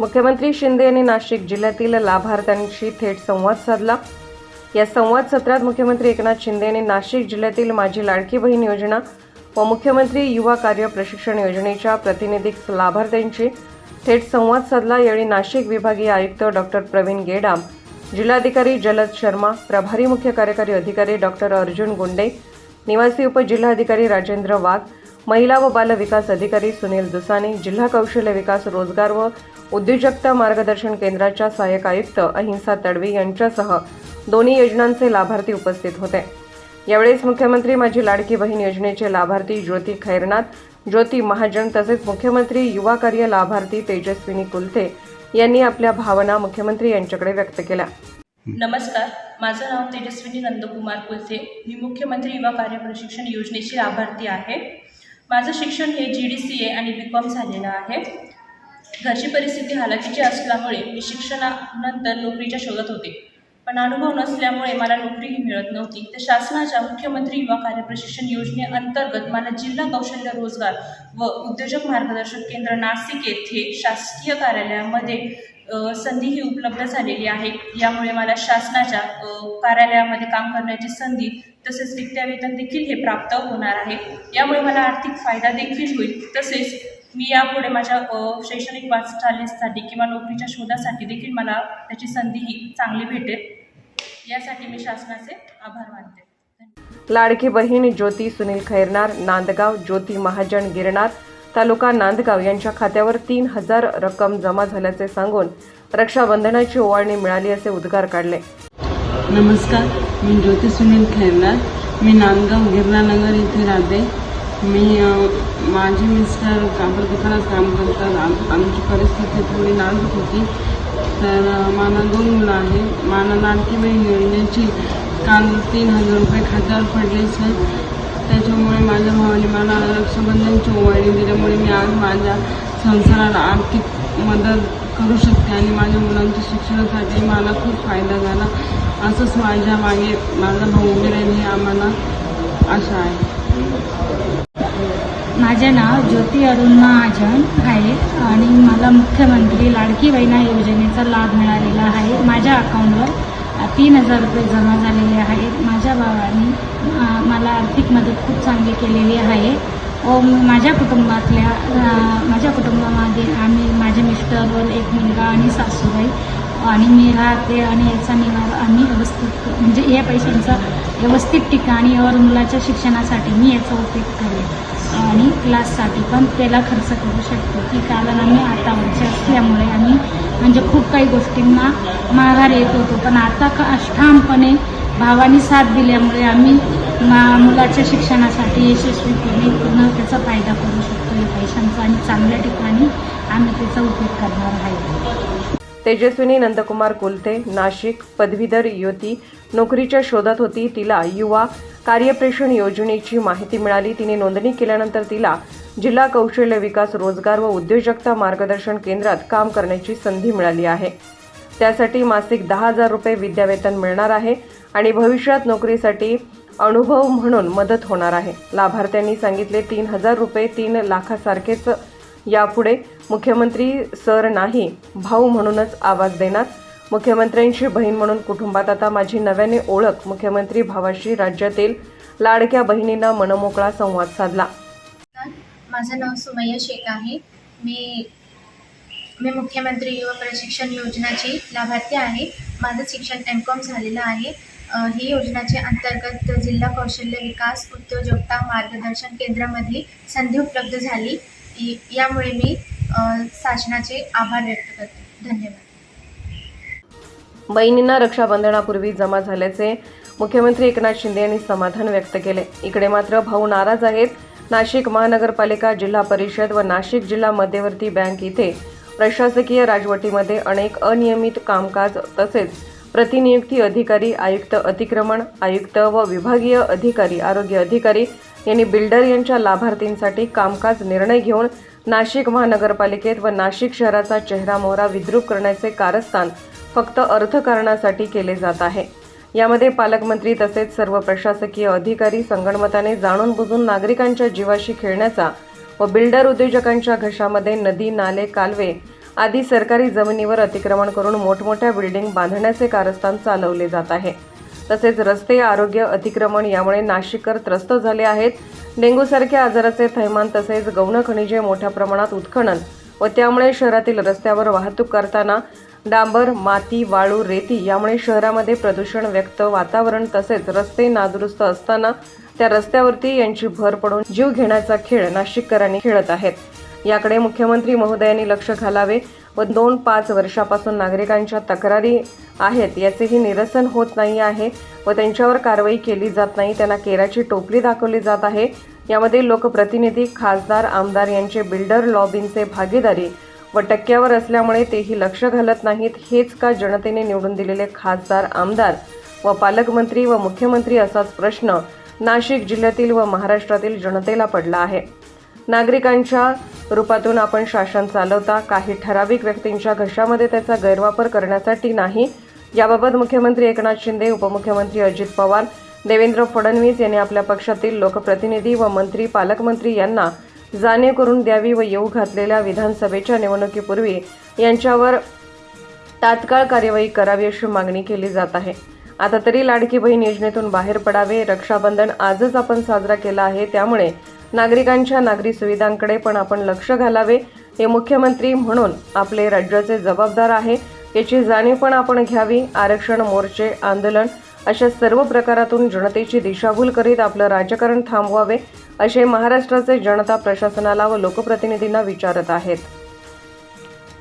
मुख्यमंत्री शिंदे यांनी नाशिक जिल्ह्यातील लाभार्थ्यांशी थेट संवाद साधला. या संवाद सत्रात मुख्यमंत्री एकनाथ शिंदे यांनी नाशिक जिल्ह्यातील माझी लाडकी बहीण योजना व मुख्यमंत्री युवा कार्य प्रशिक्षण योजनेच्या प्रतिनिधिक लाभार्थ्यांशी थेट संवाद साधला. यावेळी नाशिक विभागीय आयुक्त डॉक्टर प्रवीण गेडाम जिल्हाधिकारी जलद शर्मा प्रभारी मुख्य कार्यकारी अधिकारी डॉक्टर अर्जुन गुंडे निवासी उपजिल्हाधिकारी राजेंद्र वाघ महिला व बाल विकास अधिकारी सुनील दुसाने जिल्हा कौशल्य विकास रोजगार व उद्योजकता मार्गदर्शन केंद्राच्या सहाय्यक आयुक्त अहिंसा तडवी यांच्यासह दोन्ही योजनांचे लाभार्थी उपस्थित होते. यावेळेस मुख्यमंत्री माझी लाडकी बहीण योजनेचे लाभार्थी ज्योती खैरनाथ ज्योती महाजन तसेच मुख्यमंत्री युवा कार्य लाभार्थी तेजस्विनी कुलथे यांनी आपल्या भावना मुख्यमंत्री यांच्याकडे व्यक्त केल्या. नमस्कार माझं नाव तेजस्विनी नंदकुमार कुलथे. मी मुख्यमंत्री युवा कार्य प्रशिक्षण योजनेची लाभार्थी आहे. माझं शिक्षण हे जी डी सी ए आणि बी कॉम झालेलं आहे. घरची परिस्थिती हालाकीची असल्यामुळे मी शिक्षणानंतर नोकरीच्या शोधात होते. पण अनुभव नसल्यामुळे मला नोकरीही मिळत नव्हती. तर शासनाच्या मुख्यमंत्री युवा कार्य प्रशिक्षण योजनेअंतर्गत मला जिल्हा कौशल्य रोजगार व उद्योजक मार्गदर्शक केंद्र नाशिक येथे शासकीय कार्यालयामध्ये संधी ही उपलब्ध झालेली आहे. यामुळे मला शासनाच्या कार्यालयामध्ये काम करण्याची संधी तसेच रिक्त्या वेतन देखील हे प्राप्त होणार आहे. यामुळे मला आर्थिक फायदा देखील होईल. तसेच मी यापुढे माझ्या शैक्षणिक वाटचालीसाठी किंवा नोकरीच्या शोधासाठी देखील मला त्याची संधी ही चांगली भेटेल. यासाठी मी शासनाचे आभार मानते. लाडकी बहीण ज्योती सुनील खैरनार नांदगाव ज्योती महाजन गिरनार तालुका नांदगाव यांच्या खात्यावर तीन हजार रक्कम जमा झाल्याचे सांगून रक्षाबंधनाची ओवाळणी मिळाली असे उद्गार काढले. नमस्कार मी ज्योती सुनील खैरनार मी नांदगाव गिरणानगर येथे राहते. मी माझे मिस्टर कापड दुकानात काम करतात. आमची परिस्थिती थोडी नाजूक होती. तर मला दोन मुलं आहे मला लाडकी बहीण योजनेची काल तीन हजार रुपये खात्यावर पडले सर. त्याच्यामुळे माझ्या भावाने मला रक्षाबंधनची ओवाळणी दिल्यामुळे मी आज माझ्या संसाराला आर्थिक मदत करू शकते आणि माझ्या मुलांच्या शिक्षणासाठी मला खूप फायदा झाला. असंच माझ्या मागे माझा भाऊ उभे राहील हे आम्हाला आशा आहे. माझे नाव ज्योती अरुण महाजन आहे आणि मला मुख्यमंत्री लाडकी बहिणा योजनेचा लाभ मिळालेला आहे. माझ्या अकाउंटवर तीन हजार रुपये जमा झालेले आहेत. माझ्या भावाने मला आर्थिक मदत खूप चांगली केलेली आहे. व माझ्या कुटुंबातल्या माझ्या कुटुंबामध्ये आम्ही माझे मिस्टर व एक मुलगा आणि सासूबाई आणि मी राहते आणि याचा निवारा आम्ही व्यवस्थित म्हणजे या पैशांचा व्यवस्थित ठिकाणी और मुलाच्या शिक्षणासाठी मी याचा उपयोग करेन. आणि क्लाससाठी पण त्याला खर्च करू शकतो. की कारण आम्ही आता वर्ष असल्यामुळे आम्ही म्हणजे खूप काही गोष्टींना माघार येत होतो. पण आता का ठामपणे भावानी साथ दिल्यामुळे आम्ही मा मुलाच्या शिक्षणासाठी यशस्वीपणे पूर्ण त्याचा फायदा करू शकतो या पैशांचा आणि चांगल्या ठिकाणी आम्ही त्याचा उपयोग करणार आहे. तेजस्विनी नंदकुमार कुलते नाशिक पदवीधर युवती नोकरीच्या शोधात होती. तिला युवा कार्यप्रेषण योजनेची माहिती मिळाली. तिने नोंदणी केल्यानंतर तिला जिल्हा कौशल्य विकास रोजगार व उद्योजकता मार्गदर्शन केंद्रात काम करण्याची संधी मिळाली आहे. त्यासाठी मासिक दहा हजार रुपये विद्यावेतन मिळणार आहे आणि भविष्यात नोकरीसाठी अनुभव म्हणून मदत होणार आहे. लाभार्थ्यांनी सांगितले तीन हजार रुपये तीन लाखासारखेच यापुढे. मुख्यमंत्री सर नाही भाऊ म्हणूनच आवाज देणार. मुख्यमंत्र्यांची बहीण म्हणून कुटुंबात आता माझी नव्याने ओळख. मुख्यमंत्री भावाशी राज्यातील लाडक्या बहिणींना मनमोकळा संवाद साधला. माझं नाव सुमय्या शेख आहे. मी मी मुख्यमंत्री युवा प्रशिक्षण योजनाची लाभार्थी आहे. माझं शिक्षण एम कॉम झालेलं आहे. ही योजनाचे अंतर्गत जिल्हा कौशल्य विकास उद्योजकता मार्गदर्शन केंद्रामध्ये संधी उपलब्ध झाली. यामुळे मी शासनाचे आभार व्यक्त करते. धन्यवाद. बहिणींना रक्षाबंधनापूर्वी जमा झाल्याचे मुख्यमंत्री एकनाथ शिंदे यांनी समाधान व्यक्त केले. इकडे मात्र भाऊ नाराज आहेत. नाशिक महानगरपालिका जिल्हा परिषद व नाशिक जिल्हा मध्यवर्ती बँक इथे प्रशासकीय राजवटीमध्ये अनेक अनियमित कामकाज तसेच प्रतिनियुक्ती अधिकारी आयुक्त अतिक्रमण आयुक्त व विभागीय अधिकारी आरोग्य अधिकारी यांनी बिल्डर यांच्या लाभार्थींसाठी कामकाज निर्णय घेऊन नाशिक महानगरपालिकेत व नाशिक शहराचा चेहरा मोहरा विद्रूप करण्याचे कारस्थान फक्त अर्थकारणासाठी केले जात आहे. यामध्ये पालकमंत्री तसेच सर्व प्रशासकीय अधिकारी संगणमताने जाणून बुजून नागरिकांच्या जीवाशी खेळण्याचा व बिल्डर उद्योजकांच्या घशामध्ये नदी नाले कालवे आधी सरकारी जमिनीवर अतिक्रमण करून मोठमोठ्या बिल्डिंग बांधण्याचे कारस्थान चालवले जात आहे. तसेच रस्ते आरोग्य अतिक्रमण यामुळे नाशिककर त्रस्त झाले आहेत. डेंग्यूसारख्या आजाराचे थैमान तसेच गौण खनिजे मोठ्या प्रमाणात उत्खनन व त्यामुळे शहरातील रस्त्यावर वाहतूक करताना डांबर माती वाळू रेती यामुळे शहरामध्ये प्रदूषण व्यक्त वातावरण तसेच रस्ते नादुरुस्त असताना त्या रस्त्यावरती यांची भर पडून जीव घेण्याचा खेळ नाशिककरांनी खेळत आहेत. याकडे मुख्यमंत्री महोदयांनी लक्ष घालावे व दोन पाच वर्षापासून नागरिकांच्या तक्रारी आहेत याचेही निरसन होत नाही आहे व त्यांच्यावर कारवाई केली जात नाही त्यांना केराची टोपली दाखवली जात आहे. यामध्ये लोकप्रतिनिधी खासदार आमदार यांचे बिल्डर लॉबींचे भागीदारी व टक्क्यावर असल्यामुळे तेही लक्ष घालत नाहीत हेच का जनतेने निवडून दिलेले खासदार आमदार व पालकमंत्री व मुख्यमंत्री असाच प्रश्न नाशिक जिल्ह्यातील व महाराष्ट्रातील जनतेला पडला आहे. नागरिकांच्या रूपातून आपण शासन चालवता काही ठराविक व्यक्तींच्या घशामध्ये त्याचा गैरवापर करण्यासाठी नाही. याबाबत मुख्यमंत्री एकनाथ शिंदे उपमुख्यमंत्री अजित पवार देवेंद्र फडणवीस यांनी आपल्या पक्षातील लोकप्रतिनिधी व मंत्री पालकमंत्री यांना जाणीव करून द्यावी व येऊ घातलेल्या विधानसभेच्या निवडणुकीपूर्वी यांच्यावर तात्काळ कार्यवाही करावी अशी मागणी केली जात आहे. आता तरी लाडकी बहीण योजनेतून बाहेर पडावे रक्षाबंधन आजच आपण साजरा केला आहे त्यामुळे नागरिकांच्या नागरी सुविधांकडे पण आपण लक्ष घालावे. हे मुख्यमंत्री म्हणून आपले राज्याचे जबाबदार आहे. याची जाणीव पण आपण घ्यावी. आरक्षण मोर्चे आंदोलन अशा सर्व प्रकारातून जनतेची दिशाभूल करीत आपलं राजकारण थांबवावे असे महाराष्ट्राचे जनता प्रशासनाला व लोकप्रतिनिधींना विचारत आहेत.